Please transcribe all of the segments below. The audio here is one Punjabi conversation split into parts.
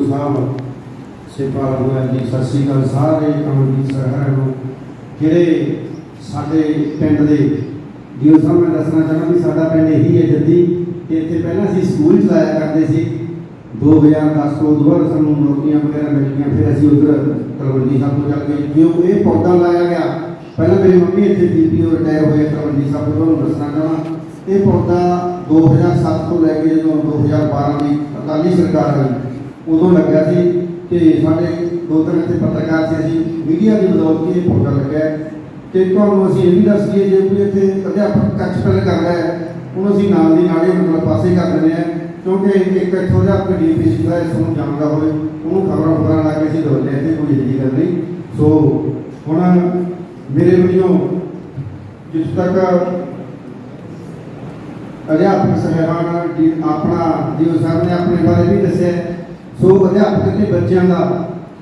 ਡੀਓ ਸਾਹਿਬ ਸਿਪਾਲ ਹੋਇਆ ਜੀ, ਸਤਿ ਸ਼੍ਰੀ ਅਕਾਲ ਸਾਰੇ ਕਮਲਜੀਤ ਸਹਿਰਾ ਨੂੰ। ਜਿਹੜੇ ਸਾਡੇ ਪਿੰਡ ਦੇ ਡੀਓ ਸਾਹਿਬ ਮੈਂ ਦੱਸਣਾ ਚਾਹੁੰਦਾ ਵੀ ਸਾਡਾ ਪਿੰਡ ਇਹੀ ਹੈ ਜੱਦੀ ਤੇ ਇੱਥੇ ਪਹਿਲਾਂ ਅਸੀਂ ਸਕੂਲ ਚਲਾਇਆ ਕਰਦੇ ਸੀ। 2010 ਤੋਂ ਦੁਬਾਰਾ ਸਾਨੂੰ ਨੌਕਰੀਆਂ ਵਗੈਰਾ ਮਿਲ ਗਈਆਂ, ਫਿਰ ਅਸੀਂ ਉਧਰ ਤਲਵੰਡੀ ਸਾਹਿਬ ਤੋਂ ਚੱਲ ਗਏ। ਜੋ ਇਹ ਪੌਦਾ ਲਾਇਆ ਗਿਆ, ਪਹਿਲਾਂ ਮੇਰੀ ਮੰਮੀ ਇੱਥੇ ਬੀਪੀਓ ਰਿਟਾਇਰ ਹੋਏ ਤਲਵੰਡੀ ਸਾਹਿਬ ਤੋਂ ਤੁਹਾਨੂੰ ਦੱਸਣਾ ਚਾਹਾਂ ਇਹ ਪੌਦਾ 2007 ਤੋਂ ਲੈ ਕੇ ਜਦੋਂ 2012 ਦੀ ਅਕਾਲੀ ਸਰਕਾਰ ਆਈ ਉਦੋਂ ਲੱਗਿਆ ਸੀ ਤੇ ਸਾਡੇ ਦੋ ਤਿੰਨ ਇੱਥੇ ਪੱਤਰਕਾਰ ਸੀ, ਅਸੀਂ ਮੀਡੀਆ ਦੀ ਬਦੌਲਤ ਇਹ ਪੌਦਾ ਲੱਗਿਆ ਹੈ। ਤੇ ਤੁਹਾਨੂੰ ਅਸੀਂ ਇਹ ਵੀ ਦੱਸ ਦਈਏ ਜੇ ਕੋਈ ਇੱਥੇ ਅਧਿਆਪਕ ਕੱਚ ਪਹਿਲ ਕਰਦਾ ਹੈ, ਉਹਨੂੰ ਅਸੀਂ ਨਾਲ ਦੀ ਨਾਲ ਹੀ ਮਤਲਬ ਪਾਸੇ ਕਰ ਦਿੰਦੇ ਆ ਕਿਉਂਕਿ ਇੱਕ ਇੱਥੋਂ ਦਾ ਕੋਈ ਡੀਪੀਸੀ ਦਾ ਇਸ ਨੂੰ ਜਾਣਦਾ ਹੋਵੇ, ਉਹਨੂੰ ਖਬਰਾਂ ਖਬਰਾਂ ਲਾ ਕੇ ਅਸੀਂ ਦਵਾਉਂਦੇ ਹਾਂ ਤੇ ਕੋਈ ਇਹੀ ਗੱਲ ਨਹੀਂ ਸੋ ਹੁਣ ਮੇਰੇ ਵੱਲੋਂ ਜਿਸ ਤੱਕ ਅਧਿਆਪਕ ਸਹਿਬਾਨ ਜੀ ਆਪਣਾ ਦਿਓ ਸਾਹਿਬ ਨੇ ਆਪਣੇ ਬਾਰੇ ਵੀ ਦੱਸਿਆ ਸੋ ਅਧਿਆਪਕ ਤੇ ਬੱਚਿਆਂ ਦਾ,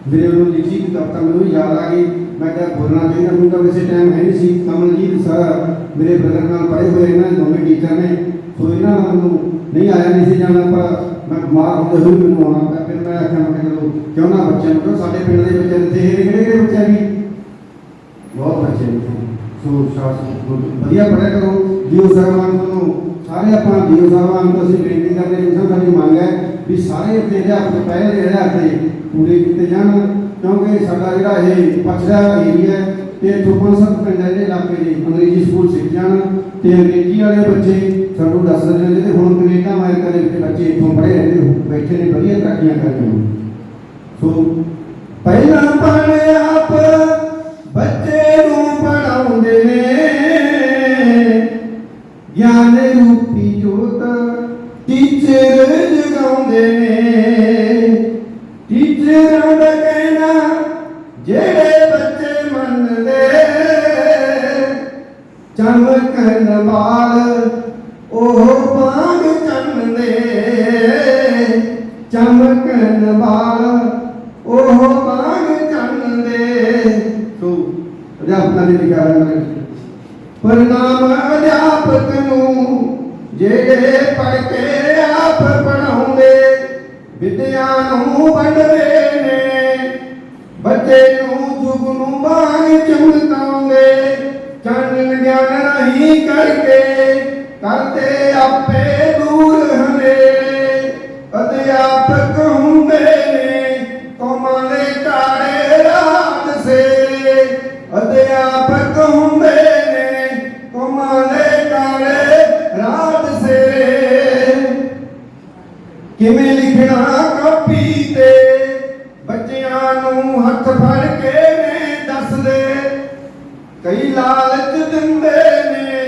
ਮੇਰੇ ਵੱਲੋਂ ਲਿਖੀ ਕਿਤਾਬ ਮੈਨੂੰ ਯਾਦ ਆ ਗਈ। ਮੈਂ ਕਿਹਾ ਬੋਲਣਾ ਚਾਹੀਦਾ ਮੈਨੂੰ ਤਾਂ ਵੈਸੇ ਟਾਈਮ ਹੈ ਨਹੀਂ ਸੀ। ਕਮਲਜੀਤ ਸਰ ਮੇਰੇ ਬ੍ਰਦਰ ਨਾਲ ਪੜ੍ਹੇ ਹੋਏ ਇਹਨਾਂ ਦੇ ਦੋਵੇਂ ਟੀਚਰ ਨੇ। ਸੋ ਇਹਨਾਂ ਨਾਲ ਮੈਨੂੰ ਨਹੀਂ ਆਇਆ, ਨਹੀਂ ਸੀ ਜਾਣਾ, ਪਰ ਮੈਂ ਬਿਮਾਰ ਹੁੰਦੇ ਹੋਏ ਮੈਨੂੰ ਆਉਣਾ ਪਿਆ। ਫਿਰ ਮੈਂ ਆਖਿਆ, ਮੈਂ ਚਲੋ, ਕਿਉਂ ਨਾ ਬੱਚਿਆਂ ਨੂੰ ਸਾਡੇ ਪਿੰਡ ਦੇ ਬੱਚੇ ਨੇ ਤੇ ਕਿਹੜੇ ਕਿਹੜੇ ਬੱਚੇ ਨੇ ਬਹੁਤ ਬੱਚੇ ਨੇ। ਸੋ ਸ਼ਾਸ ਵਧੀਆ ਪੜ੍ਹਿਆ ਕਰੋ। ਜੀਓ ਸਰਮਾਨ ਨੂੰ, ਸਾਰੇ ਆਪਾਂ ਜੀਓ ਸਰਮਾਨ ਤੋਂ ਅਸੀਂ ਬੇਨਤੀ ਕਰਦੇ ਹਾਂ ਸਾਡੀ ਮੰਗ ਹੈ ਵੀ ਸਾਰੇ ਇੱਥੇ ਅਧਿਆਪਕ ਪਹਿਲ ਦੇ ਅਧਿਆਪਕ ਪੂਰੇ ਕੀਤੇ ਜਾਣ, ਕਿਉਂਕਿ ਸਾਡਾ ਜਿਹੜਾ ਇਹ ਪਛੜਾ ਏਰੀਆ ਤੇ ਇੱਥੋਂ ਪੰਜ ਸੱਤ ਪਿੰਡ ਹੈ ਇਲਾਕੇ ਦੇ ਅੰਗਰੇਜ਼ੀ ਸਕੂਲ ਸਿੱਖ ਜਾਣ ਤੇ ਅੰਗਰੇਜ਼ੀ ਵਾਲੇ ਬੱਚੇ ਸਾਨੂੰ ਦੱਸ ਨੇ ਤੇ ਹੁਣ ਕੈਨੇਡਾ ਅਮਰੀਕਾ ਦੇ ਬੱਚੇ ਇੱਥੋਂ ਪੜ੍ਹੇ ਰਹਿੰਦੇ ਬੈਠੇ ਨੇ, ਵਧੀਆ ਤਰੱਕੀਆਂ ਕਰਦੇ ਨੇ। ਸੋ ਪਹਿਲਾਂ ਪੜ੍ਹ ਆਪ ਬੱਚੇ ਨੂੰ ਪੜਾਉਂਦੇ ਨੇ, ਗਿਆਨ ਰੂਪੀ ਜੋਤ, ਟੀਚਰ ਜਗਾਉਂਦੇ ਨੇ। ਟੀਚਰਾਂ ਦਾ ਕਹਿਣਾ, ਜਿਹੜੇ ਬੱਚੇ ਮੰਨਦੇ ਚਮਕਣ ਵਾਲ, ਉਹ ਬਾਗ ਚੰਨਦੇ। ਚਮਕਣ ਵਾਲ, ਉਹ ਬਾਗ ਚੰਨਦੇ। ਸੋ, ਅਧਿਆਪਕਾਂ ਨੇ ਲਿਖਿਆ ਹੈ ਪਰਨਾਮ ਅਧਿਆਪਕ ਨੂੰ, ਜਿਹੜੇ ਪੜ ਕੇ ਆਪ ਪੜਾਉਂਦੇ ਵਿਦਿਆ ਨੂੰ ਵੰਡਦੇ ਨੇ, ਬੱਚੇ ਨੂੰ ਜੁਗ ਨੂੰ ਬਾਗ ਚਮਕਾਉਂਦੇ ਚਾਨਣ ਗਿਆਨ ਰਹੀ ਕਰਕੇ ਕਰਦੇ ਆਪੇ ਦੂਰ ਹਨੇਰੇ। ਅਧਿਆਪਕ ਹੁੰਦੇ ਨੇ, ਕੌਮਾਂ ਦੇ ਲਾਲਚ ਦਿੰਦੇ ਨੇ,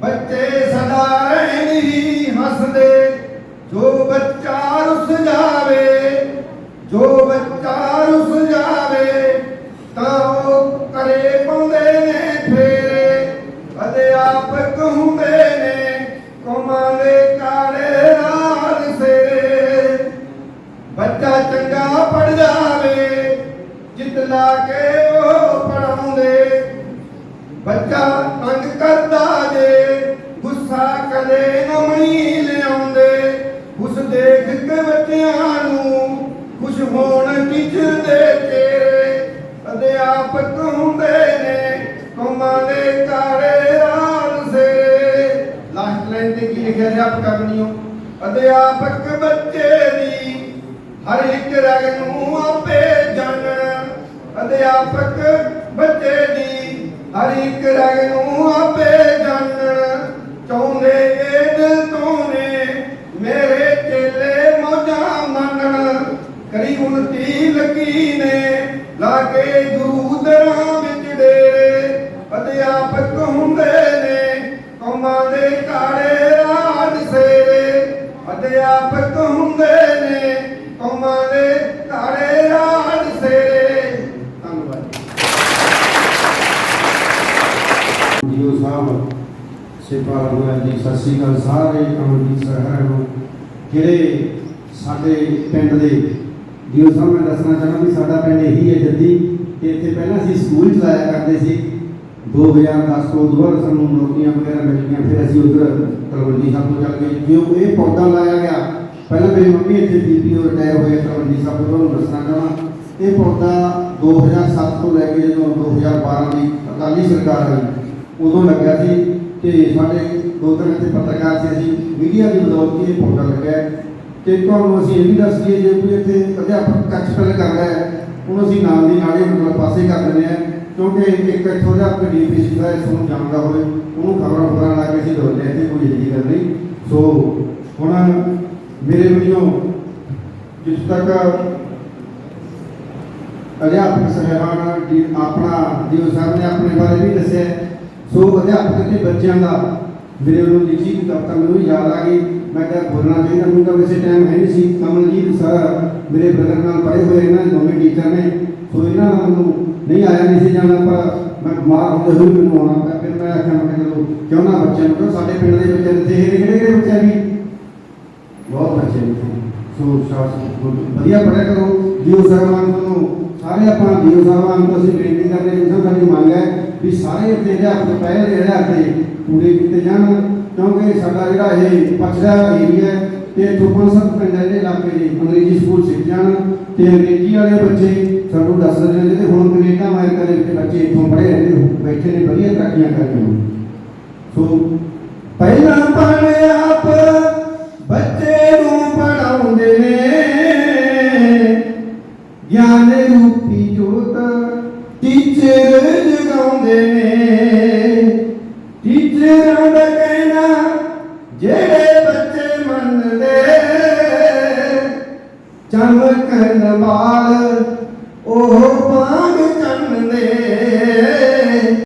ਬੱਚੇ ਸਦਾ ਰਹਿਣੀ ਹੱਸਦੇ। ਜੋ ਬੱਚਾ ਰੁੱਸ ਜਾਵੇ, ਜੋ ਬੱਚਾ ਰੁੱਸ ਜਾਵੇ, ਤਾਂ ਉਹ ਕਰੇ ਪਾਉਂਦੇ ਨੇ ਫੇਰੇ। ਅਧਿਆਪਕ ਹੁੰਦੇ ਨੇ, ਕੌਮਾਂ ਦੇ ਕਾਲੇ ਰਾਜ ਸੇ ਬੱਚਾ ਚੰਗਾ ਪੜ ਜਾਵੇ, ਜਿੱਤ ਲਾ ਕੇ ਗੁੱਸਾ ਕਦੇ ਨਮਣੀ ਲਿਆਉਂਦੇ। ਉਸ ਦੇਖ ਕੇ ਬੱਚਿਆਂ ਨੂੰ ਖੁਸ਼ ਹੋਣ ਟੀਚਰ ਦੇ ਚਿਹਰੇ ਅਧਿਆਪਕ ਹੁੰਦੇ ਨੇ, ਕੌਮਾਂ ਦੇ ਕਾਲੇ ਰਾਲ ਸੇ। ਲਾਸਟ ਲਾਈਨ ਤੇ ਕੀ ਲਿਖਿਆ ਅਧਿਆਪਕ ਆਪਣੀਓ ਅਧਿਆਪਕ ਬੱਚੇ ਦੀ ਹਰ ਇੱਕ ਰਗ ਨੂੰ ਆਪੇ ਜਾਣਨ। ਅਧਿਆਪਕ ਬੱਚੇ ਦੀ ਹਰ ਇੱਕ ਰਗ ਨੂੰ ਆਪੇ ਕਰੀ ਉਨਤੀ ਨੇ, ਲਾਗੇ ਗੁਰੂ ਦਰਾਂ ਵਿੱਚ ਡੇਰੇ ਅਧਿਆਪਕ ਹੁੰਦੇ ਨੇ, ਕੌਮਾਂ ਦੇ ਕਾੜੇ ਰਾਜ ਸੇਰੇ। ਅਧਿਆਪਕ ਹੁੰਦੇ ਨੇ, ਕੌਮਾਂ ਦੇ ਕਾੜੇ ਰਾਜ ਸੇਰੇ। ਧੰਨਵਾਦ ਜੀਓ ਸਾਹਿਬ ਸਿਪਾਲ ਹੋਇਆ ਜੀ, ਸਤਿ ਸ਼੍ਰੀ ਅਕਾਲ ਸਾਰੇ ਕਮਲਜੀਤ ਸਹਿਰਾ ਨੂੰ ਜਿਹੜੇ ਸਾਡੇ ਪਿੰਡ ਦੇ ਜੀਓ ਸਾਹਿਬ ਮੈਂ ਦੱਸਣਾ ਚਾਹੁੰਦਾ ਵੀ ਸਾਡਾ ਪਿੰਡ ਇਹੀ ਹੈ ਜੱਦੀ ਤੇ ਇੱਥੇ ਪਹਿਲਾਂ ਅਸੀਂ ਸਕੂਲ ਚਲਾਇਆ ਕਰਦੇ ਸੀ। 2010 ਤੋਂ ਦੁਬਾਰਾ ਸਾਨੂੰ ਨੌਕਰੀਆਂ ਵਗੈਰਾ ਮਿਲ ਗਈਆਂ, ਫਿਰ ਅਸੀਂ ਉਧਰ ਤਲਵੰਡੀ ਸਾਹਿਬ ਤੋਂ ਚੱਲ ਗਏ। ਜੋ ਇਹ ਪੌਦਾ ਲਾਇਆ ਗਿਆ, ਪਹਿਲਾਂ ਮੇਰੀ ਮੰਮੀ ਇੱਥੇ ਬੀਪੀਓ ਰਿਟਾਇਰ ਹੋਏ ਤਲਵੰਡੀ ਸਾਹਿਬ ਤੋਂ ਤੁਹਾਨੂੰ ਦੱਸਣਾ ਚਾਹਾਂ ਇਹ ਪੌਦਾ 2007 ਤੋਂ ਲੈ ਕੇ ਜਦੋਂ 2012 ਦੀ ਅਕਾਲੀ ਸਰਕਾਰ ਆਈ, ਉਦੋਂ ਲੱਗਿਆ ਸੀ ਤੇ ਸਾਡੇ ਦੋ ਤਿੰਨ ਇੱਥੇ ਪੱਤਰਕਾਰ ਸੀ, ਅਸੀਂ ਮੀਡੀਆ ਦੀ ਬਦੌਲਤ ਇਹ ਪੌਦਾ ਲੱਗਿਆ। ਤੇ ਤੁਹਾਨੂੰ ਅਸੀਂ ਇਹ ਵੀ ਦੱਸ ਦਈਏ ਜੇ ਕੋਈ ਇੱਥੇ ਅਧਿਆਪਕ ਕੱਚ ਪਹਿਲ ਕਰ ਰਿਹਾ ਹੈ, ਉਹਨੂੰ ਅਸੀਂ ਨਾਲ ਦੀ ਨਾਲ ਹੀ ਮਤਲਬ ਪਾਸੇ ਕਰ ਦਿੰਦੇ ਹਾਂ, ਕਿਉਂਕਿ ਇੱਕ ਇੱਥੋਂ ਦਾ ਕੋਈ ਡੀਪੀਸੀ ਦਾ ਇਸ ਨੂੰ ਜਾਣਦਾ ਹੋਵੇ, ਉਹਨੂੰ ਖਬਰਾਂ ਖਬਰਾਂ ਲਾ ਕੇ ਅਸੀਂ ਦੋਲੇ ਇੱਥੇ ਕੋਈ ਅਜਿਹੀ ਗੱਲ ਨਹੀਂ। ਸੋ ਹੁਣ ਮੇਰੇ ਵੱਲੋਂ ਜਿਸ ਤੱਕ ਅਧਿਆਪਕ ਸਹਿਬਾਨ ਜੀ, ਆਪਣਾ ਦਿਓ ਸਾਹਿਬ ਨੇ ਆਪਣੇ ਬਾਰੇ ਵੀ ਦੱਸਿਆ ਸੋ ਅਧਿਆਪਕ ਤੇ ਬੱਚਿਆਂ ਦਾ ਮੇਰੇ ਵੱਲੋਂ ਲਿਖੀ ਕਿਤਾਬ ਤਾਂ ਮੈਨੂੰ ਯਾਦ ਆ ਗਈ। ਮੈਂ ਕਿਹਾ ਬੋਲਣਾ ਚਾਹੀਦਾ, ਮੈਨੂੰ ਤਾਂ ਵੈਸੇ ਟਾਈਮ ਹੈ ਨਹੀਂ ਸੀ। ਕਮਲਜੀਤ ਸਰ ਮੇਰੇ ਬ੍ਰਦਰ ਨਾਲ ਪੜ੍ਹੇ ਹੋਏ ਇਹਨਾਂ ਦੇ ਦੋਵੇਂ ਟੀਚਰ ਨੇ। ਸੋ ਇਹਨਾਂ ਨਾਲ ਮੈਨੂੰ ਨਹੀਂ ਆਇਆ, ਨਹੀਂ ਸੀ ਜਾਣਾ, ਪਰ ਮੈਂ ਬਿਮਾਰ ਹੁੰਦੇ ਹੋਏ ਮੈਨੂੰ ਆਉਣਾ ਪਿਆ। ਫਿਰ ਮੈਂ ਆਖਿਆ, ਮੈਂ ਚਲੋ, ਕਿਉਂ ਨਾ ਬੱਚਿਆਂ ਨੂੰ ਕਿਉਂ ਸਾਡੇ ਪਿੰਡ ਦੇ ਬੱਚੇ ਨੇ ਤੇ ਕਿਹੜੇ ਕਿਹੜੇ ਬੱਚੇ ਵੀ ਬਹੁਤ ਬੱਚੇ ਨੇ ਸੋ ਸ਼ਾਸ ਵਧੀਆ ਪੜ੍ਹਿਆ ਕਰੋ। ਦਿਓ ਸਰਮਾਨ ਤੁਹਾਨੂੰ। ਸਾਰੇ ਆਪਾਂ ਦਿਓ ਸਰਮਾਨ ਤੋਂ ਅਸੀਂ ਬੇਨਤੀ ਕਰਦੇ ਹਾਂ। ਸਾਡੀ ਮੰਗ ਹੈ ਵੀ ਸਾਰੇ ਇੱਥੇ ਅਧਿਆਪਕ ਪਹਿਲ ਦੇ ਅਧਿਆਪਕ ਪੂਰੇ ਕੀਤੇ ਜਾਣ। ਕਿਉਂਕਿ ਸਾਡਾ ਜਿਹੜਾ ਇਹ ਪਛੜਾ ਏਰੀਆ ਹੈ ਤੇ ਇੱਥੋਂ ਪੰਜ ਸੱਤ ਪਿੰਡ ਇਹਦੇ ਇਲਾਕੇ ਦੇ ਅੰਗਰੇਜ਼ੀ ਸਕੂਲ ਸਿੱਖ ਜਾਣ ਤੇ ਅੰਗਰੇਜ਼ੀ ਵਾਲੇ ਬੱਚੇ ਸਾਨੂੰ ਦੱਸ ਦਿੰਦੇ ਨੇ ਤੇ ਹੁਣ ਕੈਨੇਡਾ, ਅਮਰੀਕਾ ਦੇ ਵਿੱਚ ਬੱਚੇ ਇੱਥੋਂ ਪੜ੍ਹੇ ਰਹਿੰਦੇ ਬੈਠੇ ਨੇ, ਵਧੀਆ ਤਰੱਕੀਆਂ ਕਰ ਨੇ। ਸੋ ਪਹਿਲਾਂ ਪੜ੍ਹ ਟੀਚਰਾਂ ਦਾ ਕਹਿਣਾ ਜਿਹੜੇ ਬੱਚੇ ਮੰਨਦੇ ਚਮਕਣ ਵਾਲ ਉਹ ਬਾਗ ਚੰਨਦੇ।